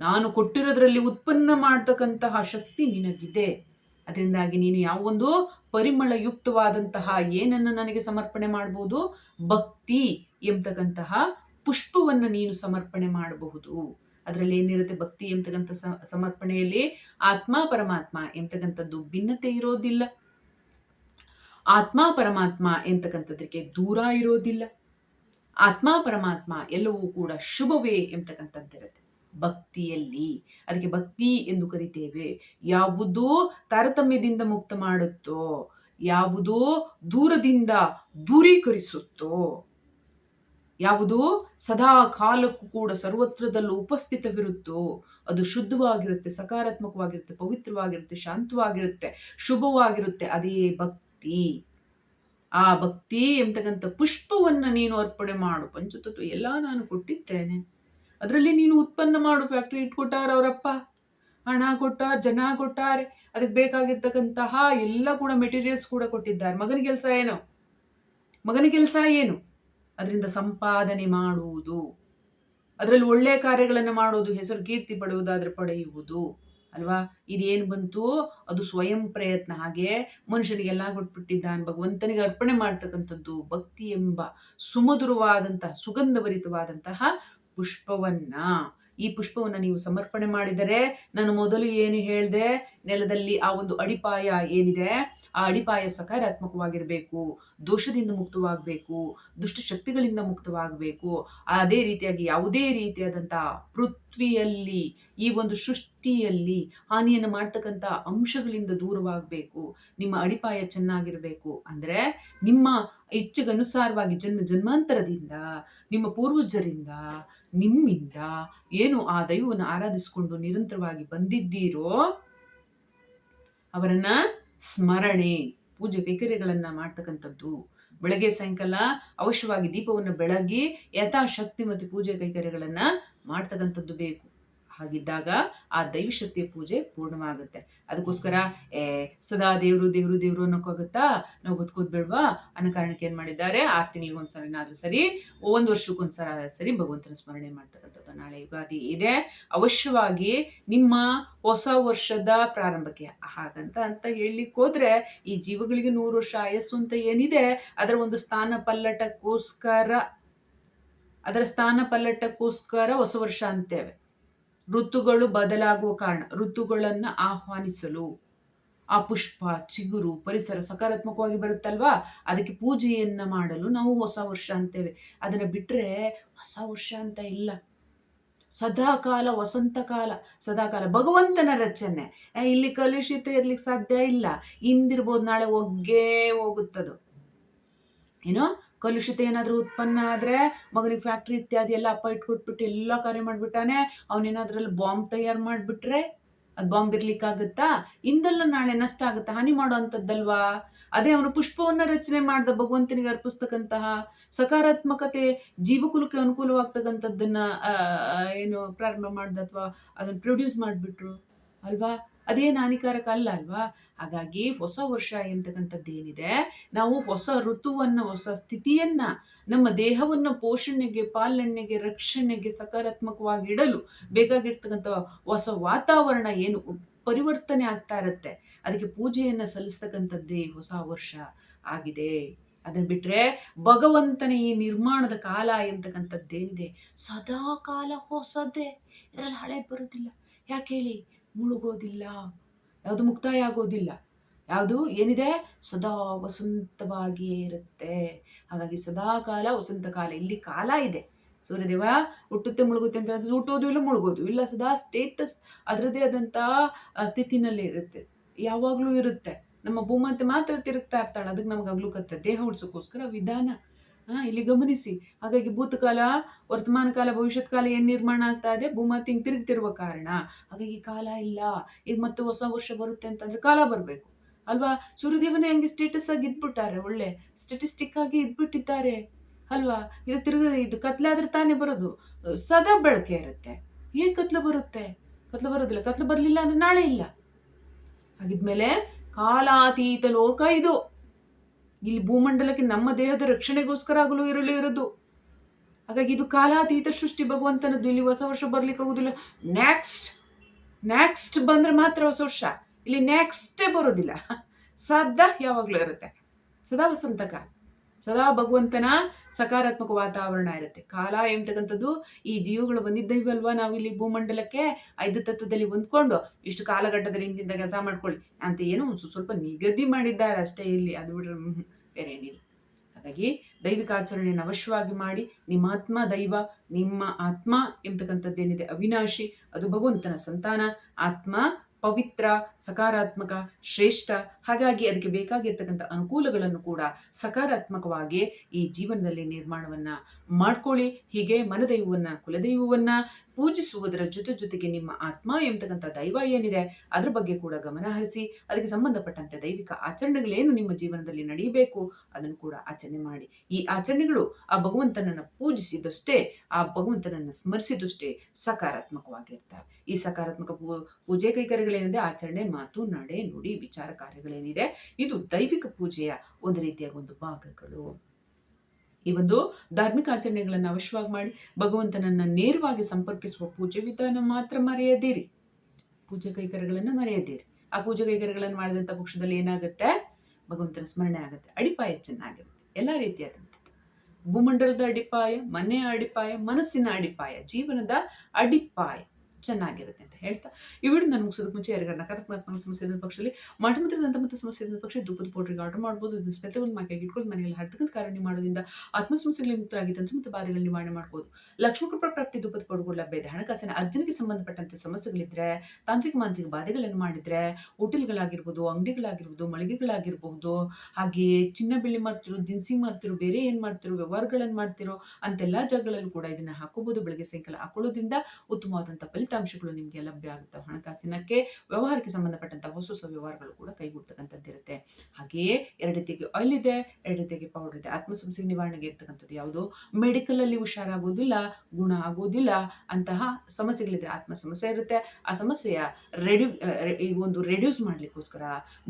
ನಾನು ಕೊಟ್ಟಿರೋದ್ರಲ್ಲಿ ಉತ್ಪನ್ನ ಮಾಡ್ತಕ್ಕಂತಹ ಶಕ್ತಿ ನಿನಗಿದೆ. ಅದರಿಂದಾಗಿ ನೀನು ಯಾವೊಂದು ಪರಿಮಳಯುಕ್ತವಾದಂತಹ ಏನನ್ನು ನನಗೆ ಸಮರ್ಪಣೆ ಮಾಡಬಹುದು ಭಕ್ತಿ ಎಂಬತಕ್ಕಂತಹ ಪುಷ್ಪವನ್ನು ನೀನು ಸಮರ್ಪಣೆ ಮಾಡಬಹುದು. ಅದರಲ್ಲಿ ಏನಿರುತ್ತೆ? ಭಕ್ತಿ ಎಂಬತಕ್ಕಂಥ ಸಮರ್ಪಣೆಯಲ್ಲಿ ಆತ್ಮ ಪರಮಾತ್ಮ ಎಂಬತಕ್ಕಂಥದ್ದು ಭಿನ್ನತೆ ಇರೋದಿಲ್ಲ. ಆತ್ಮ ಪರಮಾತ್ಮ ಎಂತಕ್ಕಂಥದ್ದಕ್ಕೆ ದೂರ ಇರೋದಿಲ್ಲ. ಆತ್ಮ ಪರಮಾತ್ಮ ಎಲ್ಲವೂ ಕೂಡ ಶುಭವೇ ಎಂಬತಕ್ಕಂಥದ್ದಿರುತ್ತೆ. ಭಕ್ತಿಯಲ್ಲಿ. ಅದಕ್ಕೆ ಭಕ್ತಿ ಎಂದು ಕರಿತೇವೆ. ಯಾವುದು ತಾರತಮ್ಯದಿಂದ ಮುಕ್ತ ಮಾಡುತ್ತೋ, ಯಾವುದು ದೂರದಿಂದ ದೂರೀಕರಿಸುತ್ತೋ, ಯಾವುದು ಸದಾ ಕಾಲಕ್ಕೂ ಕೂಡ ಸರ್ವತ್ರದಲ್ಲೂ ಉಪಸ್ಥಿತವಿರುತ್ತೋ, ಅದು ಶುದ್ಧವಾಗಿರುತ್ತೆ, ಸಕಾರಾತ್ಮಕವಾಗಿರುತ್ತೆ, ಪವಿತ್ರವಾಗಿರುತ್ತೆ, ಶಾಂತವಾಗಿರುತ್ತೆ, ಶುಭವಾಗಿರುತ್ತೆ, ಅದೇ ಭಕ್ತಿ. ಆ ಭಕ್ತಿ ಎಂತಕ್ಕಂಥ ಪುಷ್ಪವನ್ನು ನೀನು ಅರ್ಪಣೆ ಮಾಡು. ಪಂಚತತ್ವ ಎಲ್ಲ ನಾನು ಕೊಟ್ಟಿದ್ದೇನೆ. ಅದರಲ್ಲಿ ನೀನು ಉತ್ಪನ್ನ ಮಾಡು ಫ್ಯಾಕ್ಟ್ರಿ ಇಟ್ಕೊಟ್ಟಾರ ಅವರಪ್ಪ. ಹಣ ಕೊಟ್ಟಾರ, ಜನ ಕೊಟ್ಟಾರೆ. ಅದಕ್ಕೆ ಬೇಕಾಗಿರ್ತಕ್ಕಂತಹ ಎಲ್ಲ ಕೂಡ ಮೆಟೀರಿಯಲ್ಸ್ ಕೂಡ ಕೊಟ್ಟಿದ್ದಾರೆ. ಮಗನ ಕೆಲಸ ಏನು? ಮಗನ ಕೆಲಸ ಏನು? ಅದರಿಂದ ಸಂಪಾದನೆ ಮಾಡುವುದು. ಅದರಲ್ಲಿ ಒಳ್ಳೆಯ ಕಾರ್ಯಗಳನ್ನು ಮಾಡುವುದು, ಹೆಸರು ಕೀರ್ತಿ ಪಡೆಯುವುದಾದ್ರೆ ಪಡೆಯುವುದು. ಅಲ್ವಾ? ಇದೇನು ಬಂತು? ಅದು ಸ್ವಯಂ ಪ್ರಯತ್ನ. ಹಾಗೆ ಮನುಷ್ಯನಿಗೆಲ್ಲ ಕೊಟ್ಬಿಟ್ಟಿದ್ದಾನೆ. ಭಗವಂತನಿಗೆ ಅರ್ಪಣೆ ಮಾಡ್ತಕ್ಕಂಥದ್ದು ಭಕ್ತಿ ಎಂಬ ಸುಮಧುರವಾದಂತಹ, ಸುಗಂಧಭರಿತವಾದಂತಹ ಪುಷ್ಪವನ್ನ. ಈ ಪುಷ್ಪವನ್ನು ನೀವು ಸಮರ್ಪಣೆ ಮಾಡಿದರೆ ನಾನು ಮೊದಲು ಏನು ಹೇಳಿದೆ? ನೆಲದಲ್ಲಿ ಆ ಒಂದು ಅಡಿಪಾಯ ಏನಿದೆ? ಆ ಅಡಿಪಾಯ ಸಕಾರಾತ್ಮಕವಾಗಿರಬೇಕು, ದೋಷದಿಂದ ಮುಕ್ತವಾಗಬೇಕು ದುಷ್ಟಶಕ್ತಿಗಳಿಂದ ಮುಕ್ತವಾಗಬೇಕು. ಅದೇ ರೀತಿಯಾಗಿ ಯಾವುದೇ ರೀತಿಯಾದಂಥ ಪೃಥ್ವಿಯಲ್ಲಿ, ಈ ಒಂದು ಸೃಷ್ಟಿಯಲ್ಲಿ ಹಾನಿಯನ್ನು ಮಾಡ್ತಕ್ಕಂಥ ಅಂಶಗಳಿಂದ ದೂರವಾಗಬೇಕು, ನಿಮ್ಮ ಅಡಿಪಾಯ ಚೆನ್ನಾಗಿರಬೇಕು. ಅಂದರೆ ನಿಮ್ಮ ಇಚ್ಛೆಗನುಸಾರವಾಗಿ ಜನ್ಮ ಜನ್ಮಾಂತರದಿಂದ, ನಿಮ್ಮ ಪೂರ್ವಜರಿಂದ, ನಿಮ್ಮಿಂದ ಏನು ಆ ದೈವವನ್ನು ಆರಾಧಿಸಿಕೊಂಡು ನಿರಂತರವಾಗಿ ಬಂದಿದ್ದೀರೋ ಅವರನ್ನ ಸ್ಮರಣೆ, ಪೂಜೆ ಕೈಕರ್ಯಗಳನ್ನ ಮಾಡ್ತಕ್ಕಂಥದ್ದು. ಬೆಳಗ್ಗೆ, ಸಾಯಂಕಾಲ ಅವಶ್ಯವಾಗಿ ದೀಪವನ್ನು ಬೆಳಗಿ ಯಥಾಶಕ್ತಿ ಮತ್ತು ಪೂಜೆ ಕೈಕರ್ಯಗಳನ್ನ ಮಾಡ್ತಕ್ಕಂಥದ್ದು ಬೇಕು. ಹಾಗಿದ್ದಾಗ ಆ ದೈವಶಕ್ತಿಯ ಪೂಜೆ ಪೂರ್ಣವಾಗುತ್ತೆ. ಅದಕ್ಕೋಸ್ಕರ, ಏ, ಸದಾ ದೇವರು ದೇವರು ದೇವರು ಅನ್ನೋಕ್ಕಾಗುತ್ತಾ? ನಾವು ಬದುಕೋದು ಬೇಡವಾ? ಅನ್ನೋ ಕಾರಣಕ್ಕೆ ಏನು ಮಾಡಿದ್ದಾರೆ? ಆರು ತಿಂಗಳಿಗೆ ಒಂದ್ಸರಿನಾದ್ರೂ ಸರಿ, ಒಂದು ವರ್ಷಕ್ಕೊಂದ್ಸಲ ಸರಿ ಭಗವಂತನ ಸ್ಮರಣೆ ಮಾಡ್ತಕ್ಕಂಥದ್ದು ನಾಳೆ ಯುಗಾದಿ ಇದೆ. ಅವಶ್ಯವಾಗಿ ನಿಮ್ಮ ಹೊಸ ವರ್ಷದ ಪ್ರಾರಂಭಕ್ಕೆ ಹಾಗಂತ ಅಂತ ಹೇಳಲಿಕ್ಕೆ ಹೋದ್ರೆ, ಈ ಜೀವಗಳಿಗೆ ನೂರು ವರ್ಷ ಆಯಸ್ಸು ಅಂತ ಏನಿದೆ, ಅದರ ಒಂದು ಸ್ಥಾನ ಪಲ್ಲಟಕ್ಕೋಸ್ಕರ, ಅದರ ಸ್ಥಾನ ಪಲ್ಲಟಕ್ಕೋಸ್ಕರ ಹೊಸ ವರ್ಷ ಅಂತೇವೆ. ಋತುಗಳು ಬದಲಾಗುವ ಕಾರಣ ಋತುಗಳನ್ನು ಆಹ್ವಾನಿಸಲು ಆ ಪುಷ್ಪ, ಚಿಗುರು, ಪರಿಸರ ಸಕಾರಾತ್ಮಕವಾಗಿ ಬರುತ್ತಲ್ವಾ? ಅದಕ್ಕೆ ಪೂಜೆಯನ್ನ ಮಾಡಲು ನಾವು ಹೊಸ ವರ್ಷ ಅಂತೇವೆ. ಅದನ್ನ ಬಿಟ್ರೆ ಹೊಸ ವರ್ಷ ಅಂತ ಇಲ್ಲ. ಸದಾಕಾಲ ವಸಂತ ಕಾಲ ಸದಾಕಾಲ ಭಗವಂತನ ರಚನೆ. ಇಲ್ಲಿ ಕಲುಷಿತ ಇರ್ಲಿಕ್ಕೆ ಸಾಧ್ಯ ಇಲ್ಲ. ಇಂದಿರ್ಬೋದು ನಾಳೆ ಒಗ್ಗೇ ಹೋಗುತ್ತದು. ಏನೋ ಕಲುಷಿತ ಏನಾದರೂ ಉತ್ಪನ್ನ ಆದರೆ ಮಗನಿಗೆ ಫ್ಯಾಕ್ಟ್ರಿ ಇತ್ಯಾದಿ ಎಲ್ಲ ಅಪ್ಪ ಇಟ್ಕೊಟ್ಬಿಟ್ಟು ಎಲ್ಲ ಕಾರ್ಯ ಮಾಡಿಬಿಟ್ಟಾನೆ ಅವನೇನಾದ್ರಲ್ಲಿ ಬಾಂಬ್ ತಯಾರು ಮಾಡಿಬಿಟ್ರೆ ಅದು ಬಾಂಬ್ ಇರ್ಲಿಕ್ಕಾಗುತ್ತಾ? ಇಂದೆಲ್ಲ ನಾಳೆ ನಷ್ಟ ಆಗುತ್ತಾ? ಹಾನಿ ಮಾಡೋ ಅಂಥದ್ದಲ್ವಾ ಅದೇ ಅವನು ಪುಷ್ಪವನ್ನು ರಚನೆ ಮಾಡಿದ ಭಗವಂತನಿಗೆ ಅರ್ಪಿಸ್ತಕ್ಕಂತಹ ಸಕಾರಾತ್ಮಕತೆ ಜೀವಕುಲಕ್ಕೆ ಅನುಕೂಲವಾಗ್ತಕ್ಕಂಥದ್ದನ್ನ ಏನು ಪ್ರಾರಂಭ ಮಾಡ್ದ ಅಥವಾ ಅದನ್ನು ಪ್ರೊಡ್ಯೂಸ್ ಮಾಡಿಬಿಟ್ರು ಅಲ್ವಾ? ಅದೇನು ಹಾನಿಕಾರಕ ಅಲ್ಲ ಅಲ್ವಾ? ಹಾಗಾಗಿ ಹೊಸ ವರ್ಷ ಎಂತಕ್ಕಂಥದ್ದು ಏನಿದೆ? ನಾವು ಹೊಸ ಋತುವನ್ನು, ಹೊಸ ಸ್ಥಿತಿಯನ್ನ, ನಮ್ಮ ದೇಹವನ್ನು ಪೋಷಣೆಗೆ, ಪಾಲನೆಗೆ, ರಕ್ಷಣೆಗೆ ಸಕಾರಾತ್ಮಕವಾಗಿ ಇಡಲು ಬೇಕಾಗಿರ್ತಕ್ಕಂಥ ಹೊಸ ವಾತಾವರಣ ಏನು ಪರಿವರ್ತನೆ ಆಗ್ತಾ ಇರುತ್ತೆ. ಅದಕ್ಕೆ ಪೂಜೆಯನ್ನು ಸಲ್ಲಿಸ್ತಕ್ಕಂಥದ್ದೇ ಹೊಸ ವರ್ಷ ಆಗಿದೆ. ಅದನ್ನ ಬಿಟ್ಟರೆ ಭಗವಂತನ ಈ ನಿರ್ಮಾಣದ ಕಾಲ ಎಂತಕ್ಕಂಥದ್ದೇನಿದೆ? ಸದಾ ಕಾಲ ಹೊಸದೇ. ಇದರಲ್ಲಿ ಹಳೇದು ಬರೋದಿಲ್ಲ. ಯಾಕೆ ಹೇಳಿ? ಮುಳುಗೋದಿಲ್ಲ, ಯಾವುದು ಮುಕ್ತಾಯ ಆಗೋದಿಲ್ಲ ಯಾವುದು ಏನಿದೆ? ಸದಾ ವಸಂತವಾಗಿಯೇ ಇರುತ್ತೆ. ಹಾಗಾಗಿ ಸದಾ ಕಾಲ ವಸಂತ ಕಾಲ. ಇಲ್ಲಿ ಕಾಲ ಇದೆ. ಸೂರ್ಯದೇವ ಹುಟ್ಟುತ್ತೆ, ಮುಳುಗುತ್ತೆ ಅಂತ ಹುಟ್ಟೋದು ಇಲ್ಲ, ಮುಳುಗೋದು ಇಲ್ಲ. ಸದಾ ಸ್ಟೇಟಸ್ ಅದರದೇ ಆದಂಥ ಸ್ಥಿತಿನಲ್ಲಿ ಇರುತ್ತೆ. ಯಾವಾಗಲೂ ಇರುತ್ತೆ. ನಮ್ಮ ಭೂಮಂತೆ ಮಾತ್ರ ತಿರುಗ್ತಾ ಇರ್ತಾಳೆ. ಅದಕ್ಕೆ ನಮ್ಗೆ ಅಗ್ಲುಕತ್ತೆ ದೇಹ ಉಳಿಸೋಕ್ಕೋಸ್ಕರ ವಿಧಾನ ಇಲ್ಲಿ ಗಮನಿಸಿ. ಹಾಗಾಗಿ ಭೂತಕಾಲ, ವರ್ತಮಾನ ಕಾಲ, ಭವಿಷ್ಯತ್ ಕಾಲ ಏನು ನಿರ್ಮಾಣ ಆಗ್ತಾ ಇದೆ? ಭೂಮತಿ ಹಿಂಗೆ ತಿರುಗ್ತಿರುವ ಕಾರಣ. ಹಾಗಾಗಿ ಕಾಲ ಇಲ್ಲ. ಈಗ ಮತ್ತೆ ಹೊಸ ವರ್ಷ ಬರುತ್ತೆ ಅಂತಂದ್ರೆ ಕಾಲ ಬರಬೇಕು. ಅಲ್ವಾ? ಸೂರ್ಯದೇವನೇ ಹಂಗೆ ಸ್ಟೇಟಸ್ ಆಗಿ ಇದ್ಬಿಟ್ಟಾರೆ, ಒಳ್ಳೆ. ಸ್ಟೆಟಿಸ್ಟಿಕ್ ಆಗಿ ಇದ್ಬಿಟ್ಟಿದ್ದಾರೆ. ಅಲ್ವಾ? ಇದು ತಿರುಗ ಇದು ಕತ್ಲಾದ್ರೆ ತಾನೇ ಬರೋದು. ಸದಾ ಬಳಕೆ ಇರುತ್ತೆ. ಏನ್ ಕತ್ಲು ಬರುತ್ತೆ? ಕತ್ಲು ಬರೋದಿಲ್ಲ. ಕತ್ಲು ಬರಲಿಲ್ಲ ಅಂದ್ರೆ ನಾಳೆ ಇಲ್ಲ. ಹಾಗಿದ್ಮೇಲೆ ಕಾಲಾತೀತ ಲೋಕ ಇದು. ಇಲ್ಲಿ ಭೂಮಂಡಲಕ್ಕೆ ನಮ್ಮ ದೇಹದ ರಕ್ಷಣೆಗೋಸ್ಕರ ಆಗಲು ಇರಲಿ ಇರೋದು. ಹಾಗಾಗಿ ಇದು ಕಾಲಾತೀತ ಸೃಷ್ಟಿ. ಭಗವಂತನದ್ದು ಇಲ್ಲಿ ಹೊಸ ವರ್ಷ ಬರ್ಲಿಕ್ಕೆ ಆಗುದಿಲ್ಲ. ನೆಕ್ಸ್ಟ್ ನೆಕ್ಸ್ಟ್ ಬಂದ್ರೆ ಮಾತ್ರ ಹೊಸ ವರ್ಷ. ಇಲ್ಲಿ ನೆಕ್ಸ್ಟೇ ಬರೋದಿಲ್ಲ. ಸದಾ ಯಾವಾಗಲೂ ಇರುತ್ತೆ. ಸದಾ ವಸಂತಕ ಸದಾ ಭಗವಂತನ ಸಕಾರಾತ್ಮಕ ವಾತಾವರಣ ಇರುತ್ತೆ. ಕಾಲ ಎಂತಕ್ಕಂಥದ್ದು ಈ ಜೀವಗಳು ಬಂದಿದ್ದೇವಲ್ವಾ ನಾವು ಇಲ್ಲಿ ಭೂಮಂಡಲಕ್ಕೆ? ಐದು ತತ್ವದಲ್ಲಿ ಹೊಂದ್ಕೊಂಡು ಇಷ್ಟು ಕಾಲಘಟ್ಟದಲ್ಲಿ ಇಂತಿಂತ ಕೆಲಸ ಮಾಡ್ಕೊಳ್ಳಿ. ಅಂತ ಏನೋ ಒಂದು ಸ್ವಲ್ಪ ನಿಗದಿ ಮಾಡಿದ್ದಾರೆ ಅಷ್ಟೇ ಇಲ್ಲಿ. ಅದು ಬಿಟ್ರೆ ಹ್ಮ್, ಬೇರೆ ಏನಿಲ್ಲ ಹಾಗಾಗಿ ದೈವಿಕ ಆಚರಣೆಯನ್ನು ಅವಶ್ಯವಾಗಿ ಮಾಡಿ ನಿಮ್ಮ ಆತ್ಮ ದೈವ ನಿಮ್ಮ ಆತ್ಮ ಎಂಬತಕ್ಕಂಥದ್ದೇನಿದೆ ಅವಿನಾಶಿ ಅದು ಭಗವಂತನ ಸಂತಾನ ಆತ್ಮ ಪವಿತ್ರ ಸಕಾರಾತ್ಮಕ ಶ್ರೇಷ್ಠ ಹಾಗಾಗಿ ಅದಕ್ಕೆ ಬೇಕಾಗಿರ್ತಕ್ಕಂಥ ಅನುಕೂಲಗಳನ್ನು ಕೂಡ ಸಕಾರಾತ್ಮಕವಾಗಿ ಈ ಜೀವನದಲ್ಲಿ ನಿರ್ಮಾಣವನ್ನ ಮಾಡ್ಕೊಳ್ಳಿ. ಹೀಗೆ ಮನದೈವವನ್ನ, ಕುಲದೈವವನ್ನ ಪೂಜಿಸುವುದರ ಜೊತೆ ಜೊತೆಗೆ ನಿಮ್ಮ ಆತ್ಮ ಎಂಬತಕ್ಕಂಥ ದೈವ ಏನಿದೆ, ಅದರ ಬಗ್ಗೆ ಕೂಡ ಗಮನ ಹರಿಸಿ, ಅದಕ್ಕೆ ಸಂಬಂಧಪಟ್ಟಂತೆ ದೈವಿಕ ಆಚರಣೆಗಳೇನು ನಿಮ್ಮ ಜೀವನದಲ್ಲಿ ನಡೆಯಬೇಕು ಅದನ್ನು ಕೂಡ ಆಚರಣೆ ಮಾಡಿ. ಈ ಆಚರಣೆಗಳು ಆ ಭಗವಂತನನ್ನು ಪೂಜಿಸಿದಷ್ಟೇ, ಆ ಭಗವಂತನನ್ನು ಸ್ಮರಿಸಿದಷ್ಟೇ ಸಕಾರಾತ್ಮಕವಾಗಿರ್ತವೆ. ಈ ಸಕಾರಾತ್ಮಕ ಪೂಜೆ ಕೈಕರ್ಯಗಳೇನಿದೆ, ಆಚರಣೆ ಮಾತು, ನಡೆ, ನುಡಿ, ವಿಚಾರ ಕಾರ್ಯಗಳೇನಿದೆ ಇದು ದೈವಿಕ ಪೂಜೆಯ ಒಂದು ರೀತಿಯ ಒಂದು ಭಾಗಗಳು ಈ ಒಂದು ಧಾರ್ಮಿಕ ಆಚರಣೆಗಳನ್ನು ಅವಶ್ಯವಾಗಿ ಮಾಡಿ ಭಗವಂತನನ್ನ ನೇರವಾಗಿ ಸಂಪರ್ಕಿಸುವ ಪೂಜೆ ವಿಧಾನ ಮಾತ್ರ ಮರೆಯದಿರಿ. ಪೂಜೆ ಕೈಕರ್ಯಗಳನ್ನು ಮರೆಯದಿರಿ. ಆ ಪೂಜೆ ಕೈಕರ್ಯಗಳನ್ನು ಮಾಡಿದಂಥ ಪಕ್ಷದಲ್ಲಿ ಏನಾಗುತ್ತೆ? ಭಗವಂತನ ಸ್ಮರಣೆ ಆಗುತ್ತೆ. ಅಡಿಪಾಯ ಚೆನ್ನಾಗಿರುತ್ತೆ. ಎಲ್ಲ ರೀತಿಯಾದಂಥದ್ದು. ಭೂಮಂಡಲದ ಅಡಿಪಾಯ, ಮನೆಯ ಅಡಿಪಾಯ, ಮನಸ್ಸಿನ ಅಡಿಪಾಯ, ಜೀವನದ ಅಡಿಪಾಯ. ಚೆನ್ನಾಗಿರುತ್ತೆ ಅಂತ ಹೇಳ್ತಾ ಈ ವಿಡಿಯೋ ನಾನು ಮುಗಿಸೋದಕ್ಕೆ ಮುಂಚೆ ಯಾರಿಗಾರ ನಕಾರಾತ್ಮಕ ಸಮಸ್ಯೆ ಇದ್ದ ಪಕ್ಷದಲ್ಲಿ ಮಾಟಮಂತ್ರ ಮತ್ತು ಸಮಸ್ಯೆ ಇದ್ದ ಪಕ್ಷ ಧೂಪದ ಪೌಡ್ರಿಗೆ ಆರ್ಡರ್ ಮಾಡ್ಬೋದು. ಇದು ಒಂದು ಮಾಕೆ ಇಟ್ಕೊಂಡು ಮನೆಯಲ್ಲಿ ಹರ್ತಕ್ಕಂಥ ಕಾರಣ ಮಾಡೋದ್ರಿಂದ ಆತ್ಮ ಸಮಸ್ಯೆಗಳಿಗೆ ಮುಕ್ತರಾಗಿ ತಂತ್ರ ಮತ್ತು ಬಾಧೆಗಳು ನಿವಾರಣೆ ಮಾಡ್ಬೋದು. ಲಕ್ಷ್ಮೀಕೃಪಾ ಪ್ರಾಪ್ತಿ ಧೂಪದ ಪೌಡ್ಗಳು ಲಭ್ಯ ಇದೆ ಹಣಕಾಸಿನ ಅರ್ಜನೆಗೆ ಸಂಬಂಧಪಟ್ಟಂತೆ ಸಮಸ್ಯೆಗಳಿದ್ರೆ, ತಾಂತ್ರಿಕ ಮಾಂತ್ರಿಕ ಬಾಧೆಗಳನ್ನು ಮಾಡಿದ್ರೆ, ಹೋಟೆಲ್ಗಳಾಗಿರ್ಬೋದು, ಅಂಗಡಿಗಳಾಗಿರ್ಬೋದು, ಮಳಿಗೆಗಳಾಗಿರ್ಬೋದು, ಹಾಗೆ ಚಿನ್ನ ಬೆಳ್ಳಿ ಮಾಡ್ತಿರೋ, ದಿನಸಿ ಮಾಡ್ತಿರೋ, ಬೇರೆ ಏನು ಮಾಡ್ತಿರೋ ವ್ಯವಹಾರಗಳನ್ನು ಮಾಡ್ತಿರೋ ಅಂತೆಲ್ಲ ಜಾಗಗಳಲ್ಲೂ ಕೂಡ ಇದನ್ನ ಹಾಕೋಬಹುದು ಬೆಳಗ್ಗೆ ಸಾಯಂಕಾಲ ಹಾಕೊಳ್ಳೋದ್ರಿಂದ ಉತ್ತಮವಾದಂಥ ಫಲಿತಾಂಶ ಫಲಿತಾಂಶಗಳು ನಿಮಗೆ ಲಭ್ಯ ಆಗುತ್ತೆ ಹಣಕಾಸಿನಕ್ಕೆ ವ್ಯವಹಾರಕ್ಕೆ ಸಂಬಂಧಪಟ್ಟಂಥ ಹೊಸ ಹೊಸ ವ್ಯವಹಾರಗಳು ಕೂಡ ಕೈಗೂಡ್ತಕ್ಕಂಥದ್ದಿರುತ್ತೆ ಹಾಗೆಯೇ ಎರಡು ಆಯಿಲ್ ಇದೆ ಎರಡು ಪೌಡರ್ ಇದೆ. ಆತ್ಮಸಮಸ್ಯೆ ನಿವಾರಣೆಗೆ ಇರ್ತಕ್ಕಂಥದ್ದು ಯಾವುದು? ಮೆಡಿಕಲಲ್ಲಿ ಹುಷಾರಾಗೋದಿಲ್ಲ ಗುಣ ಆಗೋದಿಲ್ಲ ಅಂತಹ ಸಮಸ್ಯೆಗಳಿದ್ರೆ ಆತ್ಮ ಸಮಸ್ಯೆ ಇರುತ್ತೆ. ಆ ಸಮಸ್ಯೆಯ ರೆಡ್ಯೂ ಈ ಒಂದು ರೆಡ್ಯೂಸ್ ಮಾಡಲಿಕ್ಕೋಸ್ಕರ,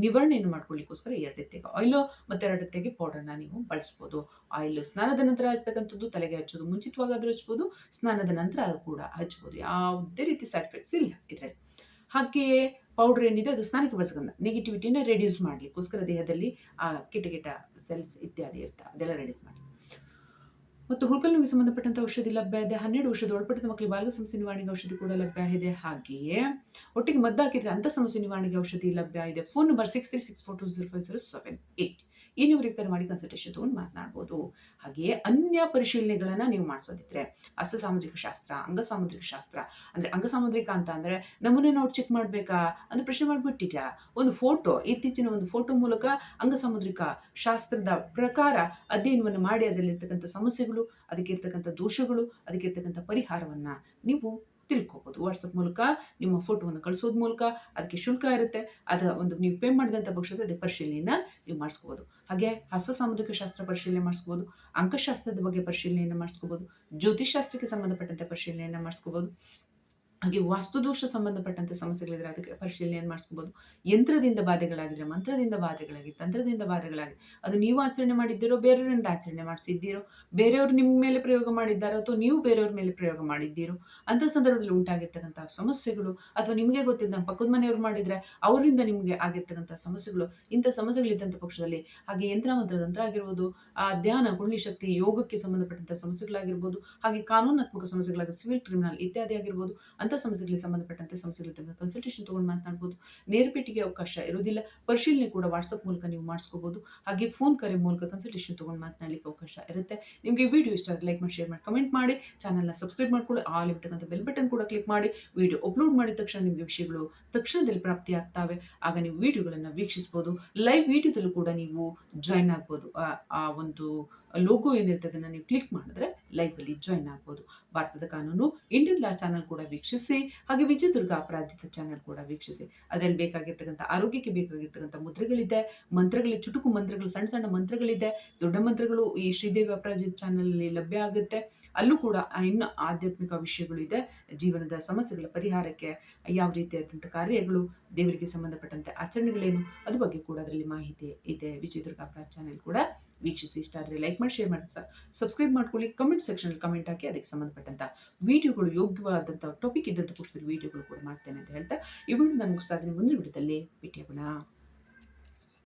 ನಿವಾರಣೆಯನ್ನು ಮಾಡ್ಕೊಳ್ಳಿಕ್ಕೋಸ್ಕರ ಎರಡು ರೀತಿಯಾಗಿ ಆಯಿಲು ಮತ್ತು ಎರಡು ರೀತಿಯಾಗಿ ಪೌಡರ್ನ ನೀವು ಬಳಸ್ಬೋದು. ಆಯಿಲ್ ಸ್ನಾನದ ನಂತರ ಹಚ್ಚತಕ್ಕಂಥದ್ದು, ತಲೆಗೆ ಹಚ್ಚೋದು, ಮುಂಚಿತವಾಗಾದರೂ ಹಚ್ಬೋದು, ಸ್ನಾನದ ನಂತರ ಅದು ಕೂಡ ಹಚ್ಬೋದು. ಯಾವುದೇ ರೀತಿ ಸೈಡ್ ಎಫೆಕ್ಟ್ಸ್ ಇಲ್ಲ ಇದರಲ್ಲಿ. ಹಾಗೆಯೇ ಪೌಡ್ರ್ ಏನಿದೆ ಅದು ಸ್ನಾನಕ್ಕೆ ಬಳಸ್ಕೊಂಡ ನೆಗೆಟಿವಿಟಿನ ರೆಡ್ಯೂಸ್ ಮಾಡಲಿಕ್ಕೋಸ್ಕರ ದೇಹದಲ್ಲಿ ಆ ಕಿಟಕಿಟ ಸೆಲ್ಸ್ ಇತ್ಯಾದಿ ಇರ್ತಾ, ಅದೆಲ್ಲ ರೆಡ್ಯೂಸ್ ಮಾಡಿ ಮತ್ತು ಹುಳ್ಕಲ್ಲಿಗೆ ಸಂಬಂಧಪಟ್ಟಂಥ ಔಷಧಿ ಲಭ್ಯ ಇದೆ. ಹನ್ನೆರಡು ಔಷಧಿ ಒಳಪಟ್ಟಿದ ಮಕ್ಕಳಿಗೆ ಬಾಲ್ಯ ಸಮಸ್ಯೆ ನಿವಾರಣೆಗೆ ಔಷಧಿ ಕೂಡ ಲಭ್ಯ ಇದೆ. ಹಾಗೆಯೇ ಒಟ್ಟಿಗೆ ಮದ್ದಾಕಿದ್ರೆ ಅಂಥ ಸಮಸ್ಯೆ ನಿವಾರಣೆಗೆ ಔಷಧಿ ಲಭ್ಯ ಇದೆ. Phone number six three six four two zero five zero seven eight ನೀವು ರಿಕರ್ ಮಾಡಿ ಕನ್ಸಲ್ಟೇಷನ್ ತೊಗೊಂಡು ಮಾತನಾಡ್ಬೋದು. ಹಾಗೆಯೇ ಅನ್ಯ ಪರಿಶೀಲನೆಗಳನ್ನು ನೀವು ಮಾಡಿಸೋದಿದ್ರೆ ಅಸ್ತ ಸಾಮುದ್ರಿಕ ಶಾಸ್ತ್ರ ಅಂಗ ಸಾಮುದ್ರಿಕ ಶಾಸ್ತ್ರ, ಅಂದರೆ ಅಂಗ ಸಾಮುದ್ರಿಕ ಅಂತ ಅಂದರೆ ನಮ್ಮನ್ನೇ ನಾವು ಚೆಕ್ ಮಾಡಬೇಕಾ? ಅಂತ ಪ್ರಶ್ನೆ ಮಾಡಿಬಿಟ್ಟಿದ್ಯಾ? ಒಂದು ಫೋಟೋ ಇತ್ತೀಚಿನ ಒಂದು ಫೋಟೋ ಮೂಲಕ ಅಂಗ ಸಾಮುದ್ರಿಕ ಶಾಸ್ತ್ರದ ಪ್ರಕಾರ ಅಧ್ಯಯನವನ್ನು ಮಾಡಿ ಅದರಲ್ಲಿರ್ತಕ್ಕಂಥ ಸಮಸ್ಯೆಗಳು, ಅದಕ್ಕಿರ್ತಕ್ಕಂಥ ದೋಷಗಳು, ಅದಕ್ಕಿರ್ತಕ್ಕಂಥ ಪರಿಹಾರವನ್ನು ನೀವು ತಿಳ್ಕೊಬೋದು. ವಾಟ್ಸಪ್ ಮೂಲಕ, ನಿಮ್ಮ ಫೋಟೋವನ್ನು ಕಳಿಸೋದ್ ಮೂಲಕ, ಅದಕ್ಕೆ ಶುಲ್ಕ ಇರುತ್ತೆ. ಅದು ಒಂದು ನೀವು ಪೇ ಮಾಡಿದಂಥ ಪಕ್ಷದ ಅದಕ್ಕೆ ಪರಿಶೀಲನೆಯನ್ನು ನೀವು ಮಾಡಿಸ್ಕೋಬೋದು. ಹಾಗೆ ಹಸ್ತ ಸಾಮುದ್ರಿಕ ಶಾಸ್ತ್ರ ಪರಿಶೀಲನೆ ಮಾಡಿಸ್ಕೋಬೋದು. ಅಂಕಶಾಸ್ತ್ರದ ಬಗ್ಗೆ ಪರಿಶೀಲನೆಯನ್ನು ಮಾಡಿಸ್ಕೋಬೋದು. ಜ್ಯೋತಿಷಾಸ್ತ್ರಕ್ಕೆ ಸಂಬಂಧಪಟ್ಟಂಥ ಪರಿಶೀಲನೆಯನ್ನು ಮಾಡಿಸ್ಕೋಬೋದು. ಹಾಗೆ ವಾಸ್ತುದೋಷ ಸಂಬಂಧಪಟ್ಟಂಥ ಸಮಸ್ಯೆಗಳಿದ್ರೆ ಅದಕ್ಕೆ ಪರಿಶೀಲನೆಯನ್ನು ಮಾಡಿಸ್ಕೋಬೋದು? ಯಂತ್ರದಿಂದ ಬಾಧೆಗಳಾಗಿದ್ರೆ ಮಂತ್ರದಿಂದ ಬಾಧೆಗಳಾಗಿ, ತಂತ್ರದಿಂದ ಬಾಧೆಗಳಾಗಿ. ಅದು ನೀವು ಆಚರಣೆ ಮಾಡಿದ್ದೀರೋ, ಬೇರೆಯವರಿಂದ ಆಚರಣೆ ಮಾಡಿಸಿದ್ದೀರೋ, ಬೇರೆಯವರು ನಿಮ್ಮ ಮೇಲೆ ಪ್ರಯೋಗ ಮಾಡಿದ್ದಾರೋ ಅಥವಾ ನೀವು ಬೇರೆಯವ್ರ ಮೇಲೆ ಪ್ರಯೋಗ ಮಾಡಿದ್ದೀರೋ, ಅಂಥ ಸಂದರ್ಭದಲ್ಲಿ ಉಂಟಾಗಿರ್ತಕ್ಕಂಥ ಸಮಸ್ಯೆಗಳು ಅಥವಾ ನಿಮಗೆ ಗೊತ್ತಿದ್ದ ಪಕ್ಕದ ಮನೆಯವ್ರು ಮಾಡಿದರೆ ಅವರಿಂದ ನಿಮಗೆ ಆಗಿರ್ತಕ್ಕಂಥ ಸಮಸ್ಯೆಗಳು, ಇಂಥ ಸಮಸ್ಯೆಗಳಿದ್ದಂಥ ಪಕ್ಷದಲ್ಲಿ ಹಾಗೆ ಯಂತ್ರ ಮಂತ್ರ ತಂತ್ರ ಆಗಿರ್ಬೋದು, ಆ ಧ್ಯಾನ, ಕುಂಡ್ಲಿ ಶಕ್ತಿ, ಯೋಗಕ್ಕೆ ಸಂಬಂಧಪಟ್ಟಂಥ ಸಮಸ್ಯೆಗಳಾಗಿರ್ಬೋದು, ಹಾಗೆ ಕಾನೂನಾತ್ಮಕ ಸಮಸ್ಯೆಗಳಾಗಿ ಸಿವಿಲ್ ಕ್ರಿಮಿನಲ್ ಇತ್ಯಾದಿ ಆಗಿರ್ಬೋದು ಅಂಥ ಸಮಸ್ಯೆಗಳಿಗೆ ಸಂಬಂಧಪಟ್ಟಂತೆ ಸಮಸ್ಯೆಗಳಿದ್ದಾಗ ಕನ್ಸಲ್ಟೇಷನ್ ತೊಗೊಂಡು ಮಾತನಾಡ್ಬೋದು. ನೇರಪೇಟಿಗೆ ಅವಕಾಶ ಇರೋದಿಲ್ಲ. ಪರಿಶೀಲನೆ ಕೂಡ ವಾಟ್ಸಪ್ ಮೂಲಕ ನೀವು ಮಾಡಿಸ್ಕೋಬೋದು. ಹಾಗೆ ಫೋನ್ ಕರೆ ಮೂಲಕ ಕನ್ಸಲ್ಟೇಷನ್ ತೊಗೊಂಡು ಮಾತನಾಡಲಿಕ್ಕೆ ಅವಕಾಶ ಇರುತ್ತೆ. ನಿಮಗೆ ವಿಡಿಯೋ ಇಷ್ಟ ಆದರೆ ಲೈಕ್ ಮಾಡಿ ಶೇರ್ ಮಾಡಿ ಕಮೆಂಟ್ ಮಾಡಿ. ಚಾನಲ್ನ ಸಬ್ಸ್ಕ್ರೈಬ್ ಮಾಡ್ಕೊಳ್ಳಿ. ಆಲ್ ಇರ್ತಕ್ಕಂಥ ಬೆಲ್ ಬಟನ್ ಕೂಡ ಕ್ಲಿಕ್ ಮಾಡಿ. ವಿಡಿಯೋ ಅಪ್ಲೋಡ್ ಮಾಡಿದ ತಕ್ಷಣ ನಿಮಗೆ ವಿಷಯಗಳು ತಕ್ಷಣದಲ್ಲಿ ಪ್ರಾಪ್ತಿ ಆಗ್ತವೆ. ಆಗ ನೀವು ವಿಡಿಯೋಗಳನ್ನು ವೀಕ್ಷಿಸ್ಬೋದು. ಲೈವ್ ವಿಡಿಯೋದಲ್ಲೂ ಕೂಡ ನೀವು ಜಾಯ್ನ್ ಆಗ್ಬೋದು. ಆ ಒಂದು ಲೋಗೋ ಏನಿರ್ತದೆ, ಅದನ್ನು ನೀವು ಕ್ಲಿಕ್ ಮಾಡಿದ್ರೆ ಲೈವಲ್ಲಿ ಜಾಯ್ನ್ ಆಗ್ಬೋದು. ಭಾರತದ ಕಾನೂನು, ಇಂಡಿಯನ್ ಲಾ ಚಾನಲ್ ಕೂಡ ವೀಕ್ಷಿಸಿ, ಹಾಗೆ ವಿಜಯದುರ್ಗ ಅಪರಾಜಿತ ಚಾನಲ್ ಕೂಡ ವೀಕ್ಷಿಸಿ. ಅದರಲ್ಲಿ ಬೇಕಾಗಿರ್ತಕ್ಕಂಥ ಆರೋಗ್ಯಕ್ಕೆ ಬೇಕಾಗಿರ್ತಕ್ಕಂಥ ಮುದ್ರೆಗಳಿದೆ ಮಂತ್ರಗಳಿದೆ ಚುಟುಕು ಮಂತ್ರಗಳು, ಸಣ್ಣ ಸಣ್ಣ ಮಂತ್ರಗಳಿದೆ. ದೊಡ್ಡ ಮಂತ್ರಗಳು ಈ ಶ್ರೀದೇವಿ ಅಪರಾಜಿತ ಚಾನಲಲ್ಲಿ ಲಭ್ಯ ಆಗುತ್ತೆ. ಅಲ್ಲೂ ಕೂಡ ಇನ್ನು ಆಧ್ಯಾತ್ಮಿಕ ವಿಷಯಗಳು ಇದೆ. ಜೀವನದ ಸಮಸ್ಯೆಗಳ ಪರಿಹಾರಕ್ಕೆ ಯಾವ ರೀತಿಯಾದಂಥ ಕಾರ್ಯಗಳು, ದೇವರಿಗೆ ಸಂಬಂಧಪಟ್ಟಂತೆ ಆಚರಣೆಗಳೇನು, ಅದ್ರ ಬಗ್ಗೆ ಕೂಡ ಅದರಲ್ಲಿ ಮಾಹಿತಿ ಇದೆ. ವಿಜಯದುರ್ಗ ಅಪರಾಧ ಚಾನೆಲ್ ಕೂಡ ವೀಕ್ಷಿಸಿ. ಇಷ್ಟ ಆದರೆ ಲೈಕ್ ಮಾಡಿ, ಶೇರ್ ಮಾಡಿ ಸಬ್ಸ್ಕ್ರೈಬ್ ಮಾಡ್ಕೊಳ್ಳಿ ಕಮೆಂಟ್ ಸೆಕ್ಷನಲ್ಲಿ ಕಮೆಂಟ್ ಹಾಕಿ ಅದಕ್ಕೆ ಸಂಬಂಧಪಟ್ಟಂಥ ವಿಡಿಯೋಗಳು ಯೋಗ್ಯವಾದಂಥ ಟಾಪಿಕ್ ಇದ್ದಂಥ ಪುಸ್ತಕದ ವಿಡಿಯೋಗಳು ಕೂಡ ಮಾಡ್ತೇನೆ ಅಂತ ಹೇಳ್ತಾ ವಿಡಿಯೋ ನಾನು ಮುಗಿಸ್ತಾ ಇದ್ದೀನಿ. ಮುಂದಿನ ವಿಡಿಯೋದಲ್ಲಿ ಭೇಟಿಯಾಗೋಣ.